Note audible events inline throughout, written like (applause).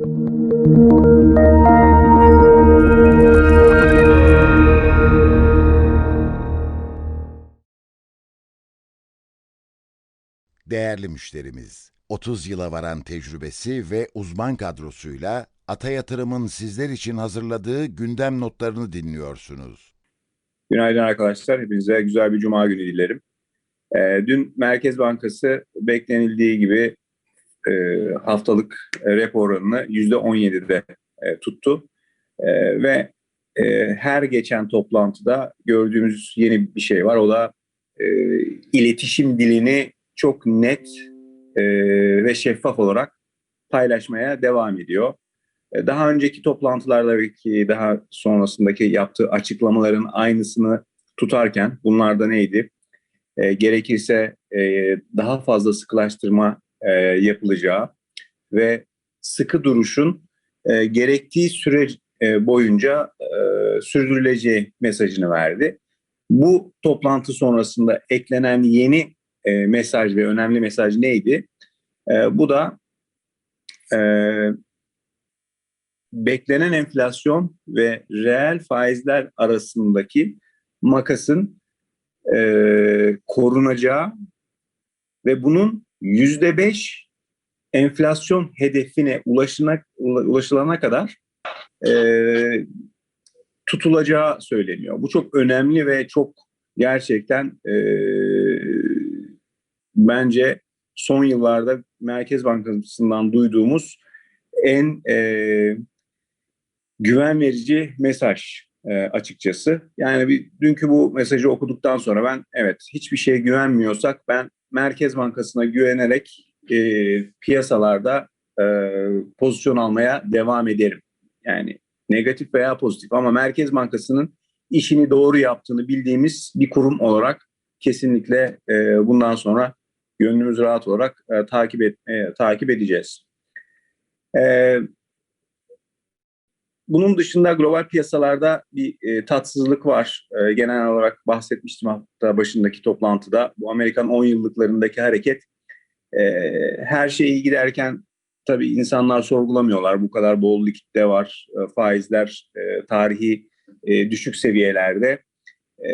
Değerli müşterimiz, 30 yıla varan tecrübesi ve uzman kadrosuyla Ata Yatırım'ın sizler için hazırladığı gündem notlarını dinliyorsunuz. Günaydın arkadaşlar. Hepinize güzel bir cuma günü dilerim. E, dün Merkez Bankası beklenildiği gibi e, haftalık e, repo oranını %17'de e, tuttu. E, ve e, her geçen toplantıda gördüğümüz yeni bir şey var. O da e, iletişim dilini çok net e, ve şeffaf olarak paylaşmaya devam ediyor. E, daha önceki toplantılardaki daha sonrasındaki yaptığı açıklamaların aynısını tutarken bunlar da neydi? E, gerekirse e, daha fazla sıkılaştırma e, yapılacağı ve sıkı duruşun e, gerektiği süre e, boyunca e, sürdürüleceği mesajını verdi. Bu toplantı sonrasında eklenen yeni e, mesaj ve önemli mesaj neydi? E, bu da e, beklenen enflasyon ve reel faizler arasındaki makasın e, korunacağı ve bunun yüzde beş enflasyon hedefine ulaşına, ulaşılana kadar e, tutulacağı söyleniyor. Bu çok önemli ve çok gerçekten e, bence son yıllarda Merkez Bankası'ndan duyduğumuz en e, güven verici mesaj e, açıkçası. Yani bir, dünkü bu mesajı okuduktan sonra ben evet hiçbir şeye güvenmiyorsak ben Merkez Bankası'na güvenerek e, piyasalarda e, pozisyon almaya devam ederim. Yani negatif veya pozitif ama Merkez Bankası'nın işini doğru yaptığını bildiğimiz bir kurum olarak kesinlikle e, bundan sonra gönlümüz rahat olarak e, takip et, e, takip edeceğiz. E, bunun dışında global piyasalarda bir e, tatsızlık var. E, genel olarak bahsetmiştim hafta başındaki toplantıda. Bu Amerikan 10 yıllıklarındaki hareket e, her şey iyi giderken tabii insanlar sorgulamıyorlar. Bu kadar bol likitte var, e, faizler e, tarihi e, düşük seviyelerde. E,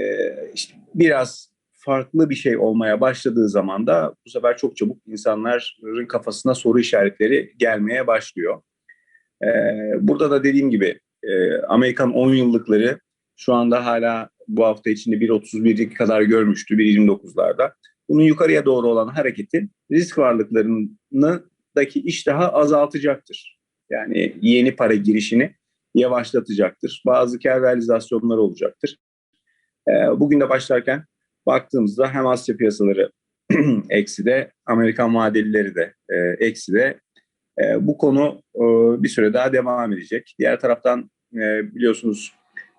işte biraz farklı bir şey olmaya başladığı zaman da bu sefer çok çabuk insanların kafasına soru işaretleri gelmeye başlıyor. Ee, burada da dediğim gibi e, Amerikan 10 yıllıkları şu anda hala bu hafta içinde 1.31'lik kadar görmüştü 1.29'larda. Bunun yukarıya doğru olan hareketin risk varlıklarındaki iştahı azaltacaktır. Yani yeni para girişini yavaşlatacaktır. Bazı kar olacaktır. Ee, bugün de başlarken baktığımızda hem Asya piyasaları (clears throat) eksi de Amerikan vadelileri de e, eksi de e, bu konu e, bir süre daha devam edecek. Diğer taraftan e, biliyorsunuz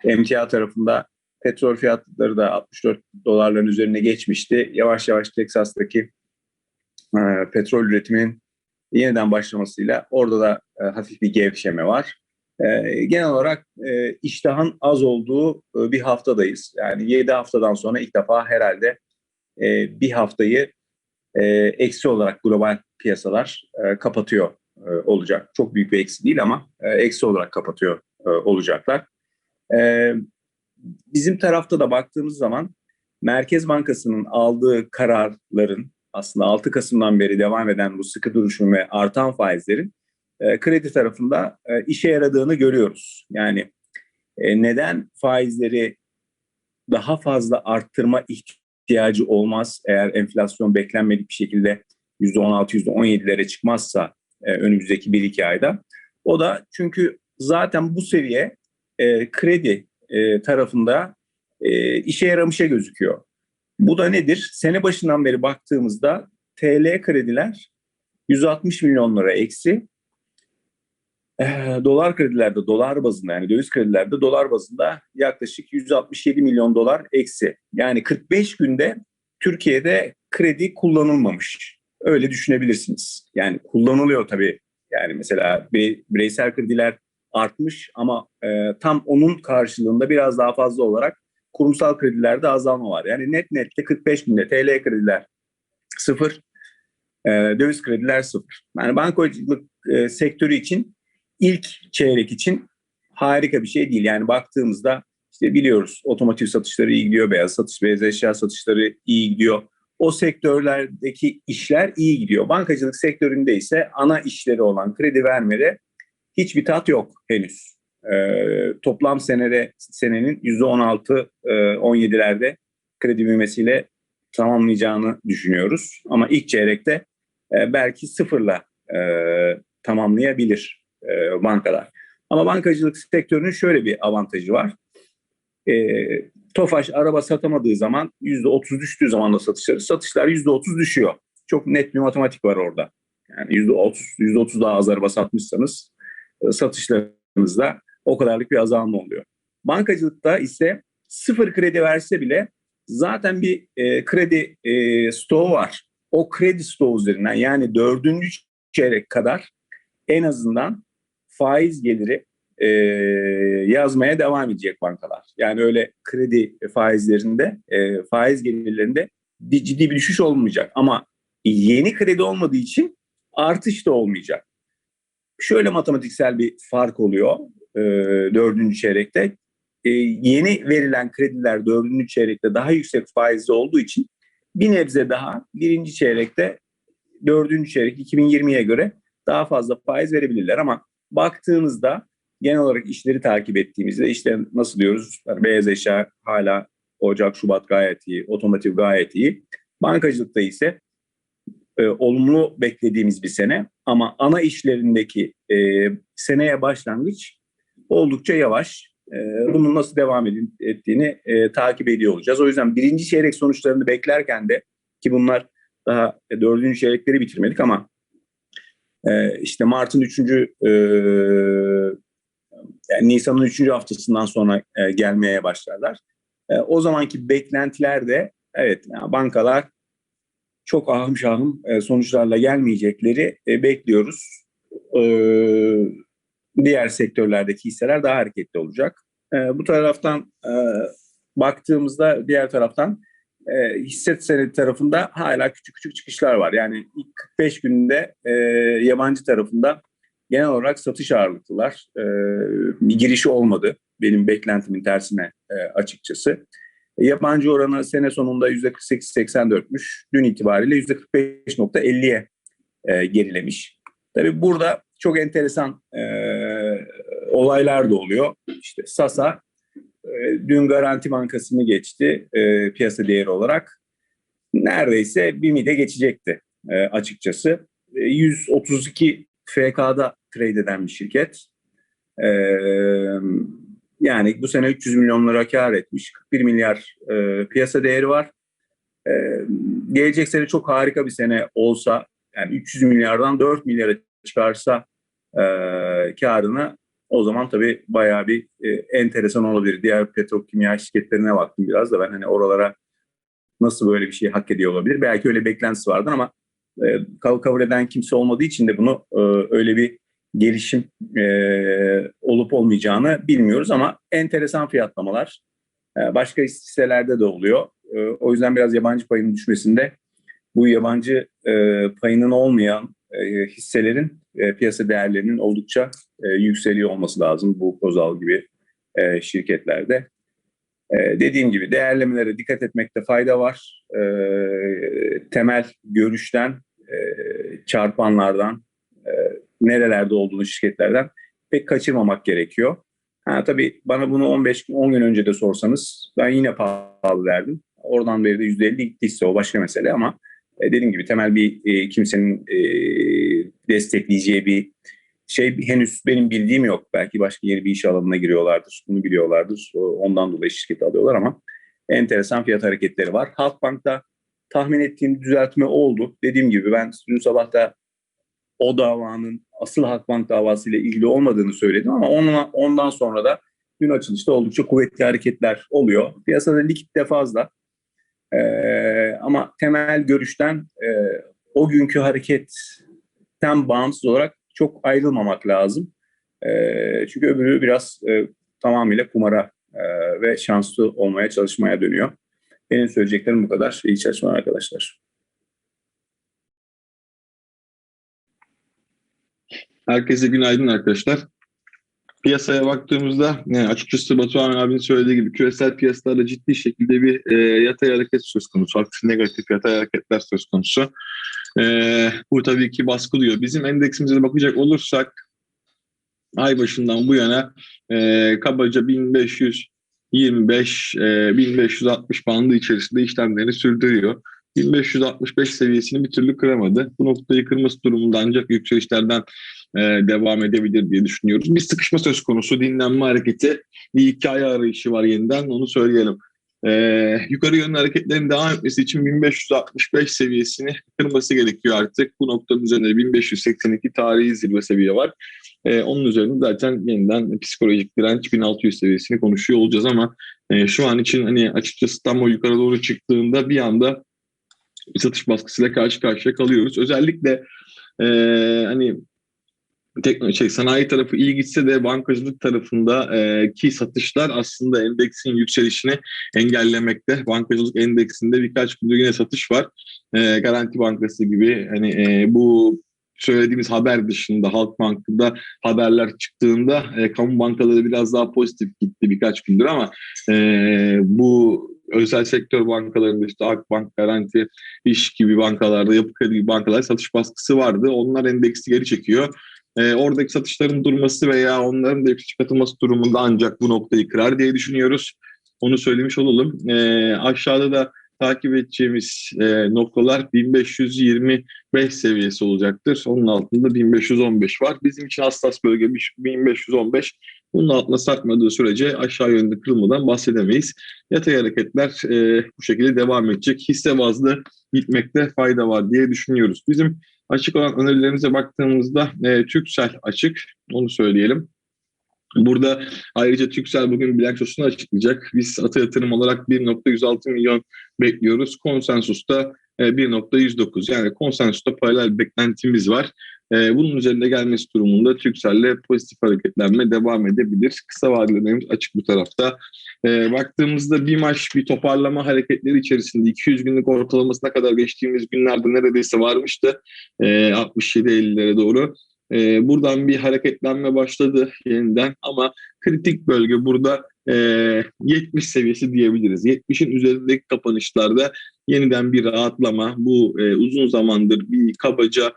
emtia tarafında petrol fiyatları da 64 dolarların üzerine geçmişti. Yavaş yavaş Teksas'taki e, petrol üretiminin yeniden başlamasıyla orada da e, hafif bir gevşeme var. E, genel olarak e, iştahın az olduğu e, bir haftadayız. Yani 7 haftadan sonra ilk defa herhalde e, bir haftayı e, eksi olarak global piyasalar e, kapatıyor e, olacak. Çok büyük bir eksi değil ama e, eksi olarak kapatıyor e, olacaklar. E, bizim tarafta da baktığımız zaman Merkez Bankası'nın aldığı kararların aslında 6 Kasım'dan beri devam eden bu sıkı duruşun ve artan faizlerin kredi tarafında işe yaradığını görüyoruz. Yani neden faizleri daha fazla arttırma ihtiyacı olmaz eğer enflasyon beklenmedik bir şekilde %16, %17'lere çıkmazsa e, önümüzdeki 1-2 ayda. O da çünkü zaten bu seviye e, kredi e, tarafında e, işe yaramışa gözüküyor. Bu da nedir? Sene başından beri baktığımızda TL krediler 160 milyon lira eksi. E, dolar kredilerde dolar bazında yani döviz kredilerde dolar bazında yaklaşık 167 milyon dolar eksi. Yani 45 günde Türkiye'de kredi kullanılmamış. Öyle düşünebilirsiniz. Yani kullanılıyor tabii. Yani mesela bireysel krediler artmış ama e, tam onun karşılığında biraz daha fazla olarak kurumsal kredilerde azalma var. Yani net nette 45 günde TL krediler sıfır, e, döviz krediler sıfır. Yani bankacılık e, sektörü için ilk çeyrek için harika bir şey değil. Yani baktığımızda işte biliyoruz otomotiv satışları iyi gidiyor, beyaz satış, beyaz eşya satışları iyi gidiyor. O sektörlerdeki işler iyi gidiyor. Bankacılık sektöründe ise ana işleri olan kredi vermede hiçbir tat yok henüz. Ee, toplam senede senenin %16 e, 17'lerde kredi büyümesiyle tamamlayacağını düşünüyoruz. Ama ilk çeyrekte e, belki sıfırla e, tamamlayabilir e, bankalar. Ama bankacılık sektörünün şöyle bir avantajı var. E, Tofaş araba satamadığı zaman %30 düştüğü zaman da satışları, satışlar %30 düşüyor. Çok net bir matematik var orada. Yani %30, %30 daha az araba satmışsanız e, satışlarınızda o kadarlık bir azalma oluyor. Bankacılıkta ise sıfır kredi verse bile zaten bir e, kredi e, stoğu var. O kredi stoğu üzerinden yani dördüncü çeyrek kadar en azından faiz geliri e, yazmaya devam edecek bankalar. Yani öyle kredi faizlerinde, e, faiz gelirlerinde ciddi bir düşüş olmayacak. Ama yeni kredi olmadığı için artış da olmayacak. Şöyle matematiksel bir fark oluyor e, dördüncü çeyrekte. E, yeni verilen krediler dördüncü çeyrekte daha yüksek faizli olduğu için bir nebze daha birinci çeyrekte dördüncü çeyrek 2020'ye göre daha fazla faiz verebilirler ama baktığınızda genel olarak işleri takip ettiğimizde işte nasıl diyoruz beyaz eşya hala Ocak, Şubat gayet iyi, otomotiv gayet iyi. Bankacılıkta ise e, olumlu beklediğimiz bir sene ama ana işlerindeki e, seneye başlangıç oldukça yavaş. E, bunun nasıl devam edin, ettiğini e, takip ediyor olacağız. O yüzden birinci çeyrek sonuçlarını beklerken de ki bunlar daha dördüncü çeyrekleri bitirmedik ama e, işte Mart'ın üçüncü e, yani Nisan'ın üçüncü haftasından sonra e, gelmeye başlarlar. E, o zamanki beklentiler de evet yani bankalar çok ahım şahım e, sonuçlarla gelmeyecekleri e, bekliyoruz. E, diğer sektörlerdeki hisseler daha hareketli olacak. E, bu taraftan e, baktığımızda diğer taraftan e, hisse senedi tarafında hala küçük küçük çıkışlar var. Yani ilk 45 günde e, yabancı tarafında genel olarak satış ağırlıklılar. E, bir girişi olmadı benim beklentimin tersine e, açıkçası. Yabancı oranı sene sonunda %48-84'müş. Dün itibariyle %45.50'ye e, gerilemiş. Tabii burada çok enteresan e, olaylar da oluyor. İşte Sasa e, dün Garanti Bankası'nı geçti e, piyasa değeri olarak. Neredeyse BİM'i de geçecekti e, açıkçası. E, 132 FK'da trade eden bir şirket. E, yani bu sene 300 milyon kar etmiş. 41 milyar e, piyasa değeri var. E, gelecek sene çok harika bir sene olsa yani 300 milyardan 4 milyara çıkarsa e, karını o zaman tabii bayağı bir e, enteresan olabilir. Diğer petrokimya şirketlerine baktım biraz da ben hani oralara nasıl böyle bir şey hak ediyor olabilir. Belki öyle beklentisi vardır ama kabul eden kimse olmadığı için de bunu e, öyle bir gelişim e, olup olmayacağını bilmiyoruz ama enteresan fiyatlamalar e, başka hisselerde de oluyor. O yüzden biraz yabancı payının düşmesinde bu yabancı payının olmayan hisselerin piyasa değerlerinin oldukça yükseliyor olması lazım bu Kozal gibi şirketlerde. Dediğim gibi değerlemelere dikkat etmekte fayda var. Temel görüşten, e, çarpanlardan, e, nerelerde olduğunu şirketlerden pek kaçırmamak gerekiyor. Ha, tabii bana bunu 15 gün 10 gün önce de sorsanız ben yine pahalı derdim. Oradan beri de %50 gittiyse o başka mesele ama e, dediğim gibi temel bir e, kimsenin destekleyeceği bir şey henüz benim bildiğim yok. Belki başka yeni bir iş alanına giriyorlardır. Bunu biliyorlardır. Ondan dolayı şirketi alıyorlar ama enteresan fiyat hareketleri var. Halkbank'ta tahmin ettiğim düzeltme oldu. Dediğim gibi ben dün sabah da o davanın asıl Halkbank davasıyla ilgili olmadığını söyledim ama ondan, ondan sonra da dün açılışta oldukça kuvvetli hareketler oluyor. Piyasada likit de fazla. Ee, ama temel görüşten e, o günkü hareketten bağımsız olarak çok ayrılmamak lazım. E, çünkü öbürü biraz e, tamamıyla kumara e, ve şanslı olmaya çalışmaya dönüyor. Benim söyleyeceklerim bu kadar. İyi çalışmalar arkadaşlar. Herkese günaydın arkadaşlar. Piyasaya baktığımızda ne, açıkçası Batuhan abinin söylediği gibi küresel piyasalarda ciddi şekilde bir e, yatay hareket söz konusu. Aktif negatif yatay hareketler söz konusu. E, bu tabii ki baskılıyor. Bizim endeksimize bakacak olursak ay başından bu yana e, kabaca 1525 e, 1560 bandı içerisinde işlemlerini sürdürüyor. 1565 seviyesini bir türlü kıramadı. Bu noktayı kırması durumunda ancak yükselişlerden e, devam edebilir diye düşünüyoruz. Bir sıkışma söz konusu, dinlenme hareketi, bir hikaye arayışı var yeniden onu söyleyelim. E, yukarı yönlü hareketlerin devam etmesi için 1565 seviyesini kırması gerekiyor artık. Bu noktanın üzerinde 1582 tarihi zirve seviye var. E, onun üzerinde zaten yeniden psikolojik direnç 1600 seviyesini konuşuyor olacağız ama e, şu an için hani açıkçası tam o yukarı doğru çıktığında bir anda bir satış baskısıyla karşı karşıya kalıyoruz. Özellikle e, hani teknoloji şey, sanayi tarafı iyi gitse de bankacılık tarafında e, ki satışlar aslında endeksin yükselişini engellemekte. Bankacılık endeksinde birkaç gündür yine satış var. E, Garanti Bankası gibi hani e, bu söylediğimiz haber dışında Halkbank'ta haberler çıktığında e, kamu bankaları biraz daha pozitif gitti birkaç gündür ama e, bu özel sektör bankalarında işte Akbank, Garanti, İş gibi bankalarda, Yapı Kredi gibi bankalar satış baskısı vardı. Onlar endeksi geri çekiyor. E, oradaki satışların durması veya onların da yüksek katılması durumunda ancak bu noktayı kırar diye düşünüyoruz. Onu söylemiş olalım. E, aşağıda da takip edeceğimiz e, noktalar 1525 seviyesi olacaktır. Onun altında 1515 var. Bizim için hassas bölge 1515. Bunun altına sarkmadığı sürece aşağı yönde kırılmadan bahsedemeyiz. Yatay hareketler e, bu şekilde devam edecek. Hisse bazlı gitmekte fayda var diye düşünüyoruz. Bizim açık olan önerilerimize baktığımızda e, Türksel açık. Onu söyleyelim. Burada ayrıca Türksel bugün bilançosunu açıklayacak. Biz Ata Yatırım olarak 1.106 milyon bekliyoruz. Konsensusta 1.109 yani konsensusta paralel beklentimiz var. Bunun üzerinde gelmesi durumunda Türkcell'le pozitif hareketlenme devam edebilir. Kısa vadelerimiz açık bu tarafta. Baktığımızda bir maç bir toparlama hareketleri içerisinde 200 günlük ortalamasına kadar geçtiğimiz günlerde neredeyse varmıştı. 67-50'lere doğru. E, buradan bir hareketlenme başladı yeniden ama kritik bölge burada e, 70 seviyesi diyebiliriz. 70'in üzerindeki kapanışlarda yeniden bir rahatlama. Bu e, uzun zamandır bir kabaca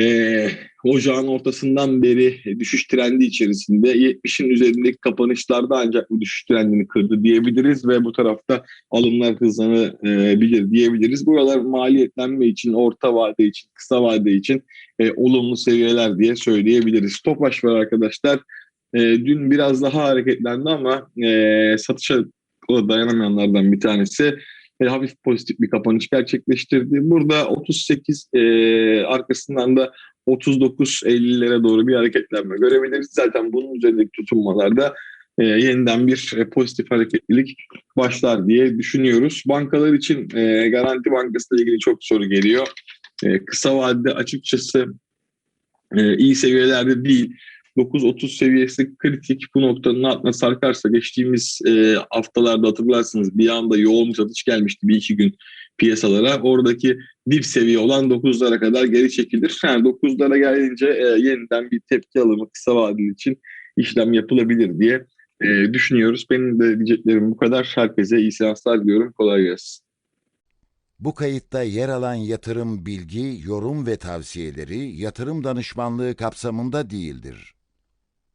e, ocağın ortasından beri düşüş trendi içerisinde 70'in üzerindeki kapanışlarda ancak bu düşüş trendini kırdı diyebiliriz ve bu tarafta alımlar hızlanabilir diyebiliriz. Buralar maliyetlenme için, orta vade için, kısa vade için e, olumlu seviyeler diye söyleyebiliriz. Topaş var arkadaşlar. E, dün biraz daha hareketlendi ama e, satışa dayanamayanlardan bir tanesi e, hafif pozitif bir kapanış gerçekleştirdi. Burada 38 e, arkasından da 39-50'lere doğru bir hareketlenme görebiliriz. Zaten bunun üzerindeki tutunmalarda e, yeniden bir e, pozitif hareketlilik başlar diye düşünüyoruz. Bankalar için e, Garanti Bankası ile ilgili çok soru geliyor. E, kısa vadede açıkçası e, iyi seviyelerde değil. 9.30 seviyesi kritik bu noktanın altına sarkarsa geçtiğimiz e, haftalarda hatırlarsınız bir anda yoğun satış gelmişti bir iki gün piyasalara. Oradaki dip seviye olan 9'lara kadar geri çekilir. Yani 9'lara gelince e, yeniden bir tepki alımı kısa vadeli için işlem yapılabilir diye e, düşünüyoruz. Benim de diyeceklerim bu kadar. Herkese iyi seanslar diliyorum. Kolay gelsin. Bu kayıtta yer alan yatırım bilgi, yorum ve tavsiyeleri yatırım danışmanlığı kapsamında değildir.